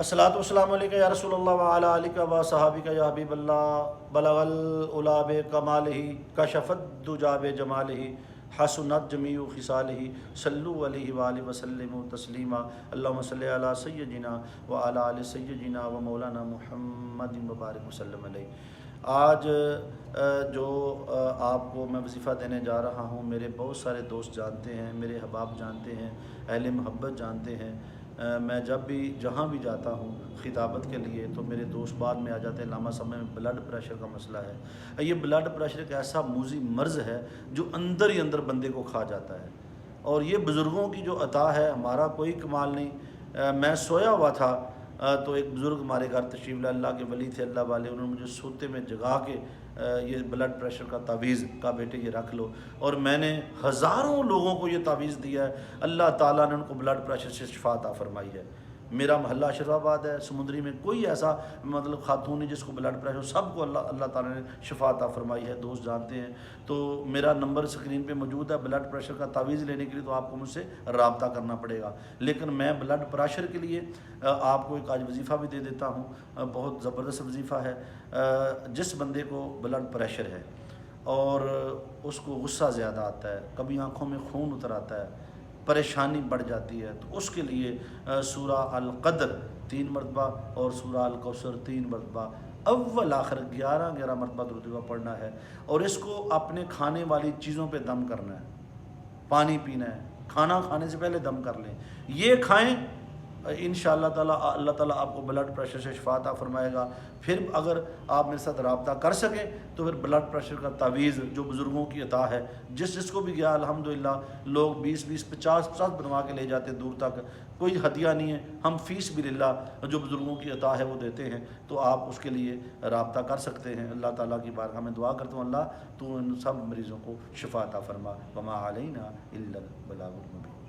असलात वसलाम या रसूल वालिका व सहाबिका या हबीब अल्लाह बलगल उलाब कमाल ही कशफत दुजाब जमाल ही हसनत जमी खिसाल ही सल्लु वालि वसल्लम तस्लीमा। अल्लाहुम्म सल्लि अला सय्यदिना व आलि सय्यदिना व मौलाना मुहम्मद मुबारक वसल्लम अलैहि। आज जो आपको मैं वजीफ़ा देने जा रहा हूँ, मेरे बहुत सारे दोस्त जानते हैं, मेरे हबाब जानते हैं, अहल मोहब्बत जानते हैं मैं जब भी जहाँ भी जाता हूँ खिताबत के लिए तो मेरे दोस्त बाद में आ जाते हैं लामा समय में ब्लड प्रेशर का मसला है। ये ब्लड प्रेशर एक ऐसा मूजी मर्ज़ है जो अंदर ही अंदर बंदे को खा जाता है। और ये बुज़ुर्गों की जो अता है हमारा कोई कमाल नहीं। आ, मैं सोया हुआ था तो एक बुज़ुर्ग हमारे घर तशीफ अल्लाह के वली थे, अल्लाह वाले, उन्होंने मुझे सोते में जगा के ये ब्लड प्रेशर का तावीज़ का बेटे ये रख लो। और मैंने हज़ारों लोगों को ये तावीज़ दिया है। अल्लाह ताला ने उनको ब्लड प्रेशर से शफात फरमाई है। मेरा महल्ला अशराबाद है, समुद्री में कोई ऐसा मतलब खातून है जिसको ब्लड प्रेशर सबको अल्लाह अल्लाह ताला ने शफात फरमाई है, दोस्त जानते हैं। तो मेरा नंबर स्क्रीन पे मौजूद है ब्लड प्रेशर का तावीज़ लेने के लिए तो आपको मुझसे रबता करना पड़ेगा। लेकिन मैं ब्लड प्रेशर के लिए आपको एक आज वजीफ़ा भी दे देता हूँ। बहुत ज़बरदस्त वजीफ़ा है। जिस बंदे को ब्लड प्रेशर है और उसको गुस्सा ज़्यादा आता है, कभी आँखों में खून उतर आता है परेशानी बढ़ जाती है। तो उसके लिए अ, सूरा अल कदर तीन मरतबा और सूरा अल कौसर तीन मरतबा। अव्वल आखिर ग्यारह ग्यारह मरतबा दुरुद पढ़ना है और इसको अपने खाने वाली चीज़ों पे दम करना है। पानी पीना है। खाना खाने से पहले दम कर लें। ये खाएँ इन ताला, अल्लाह ताला आपको ब्लड प्रेशर से शफाता फरमाएगा। फिर अगर आप मेरे साथ रबता कर सकें तो फिर ब्लड प्रेशर का तावीज़ जो बुज़ुर्गों की अता है, जिस जिसको भी गया, अल्हम्दुलिल्लाह, लोग बीस बीस, पचास पचास बनवा के ले जाते दूर तक। कोई हदिया नहीं है। हम फ़ीस भी लिल्ला जो बुज़ुर्गों की अता है वो देते हैं तो आप उसके लिए रबता कर सकते हैं। अल्लाह ताला की बारगाह में दुआ करता हूँ, अल्लाह तो इन सब मरीज़ों को शफाता फरमा। वमा बलागुल मुबीन।